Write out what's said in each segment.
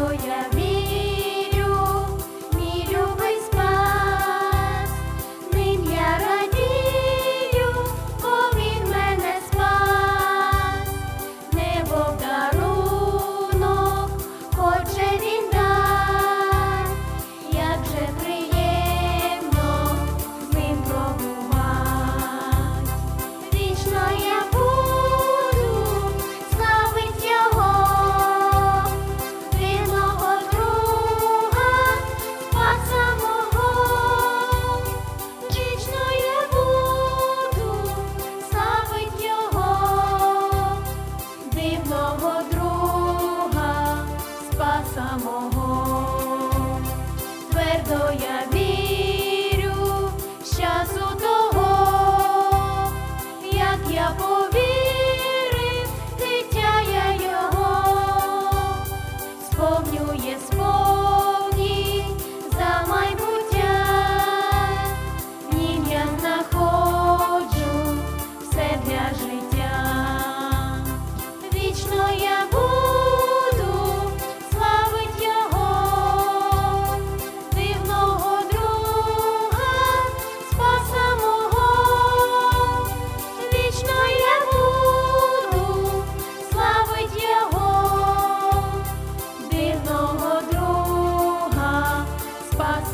Yeah. amor.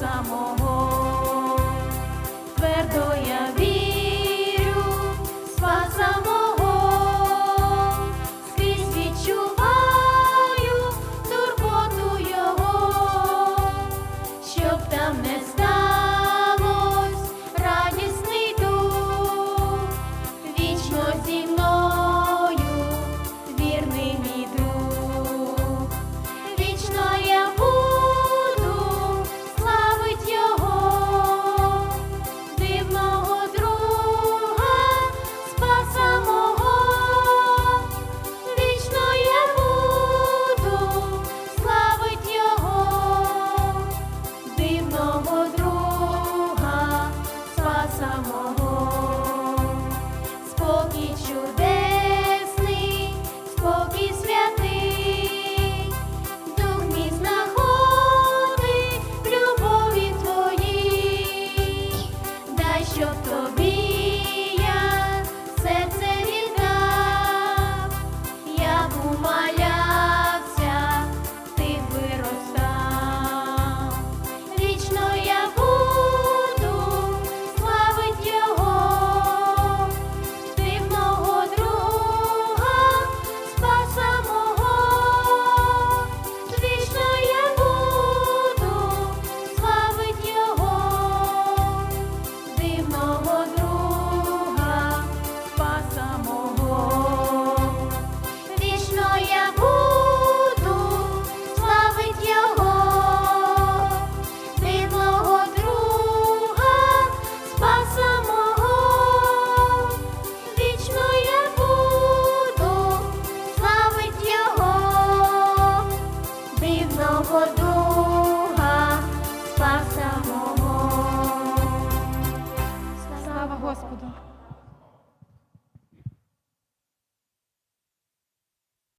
самого, твердо я вірю, спас самого, скрізь відчуваю турботу його, щоб там не стати. Господу.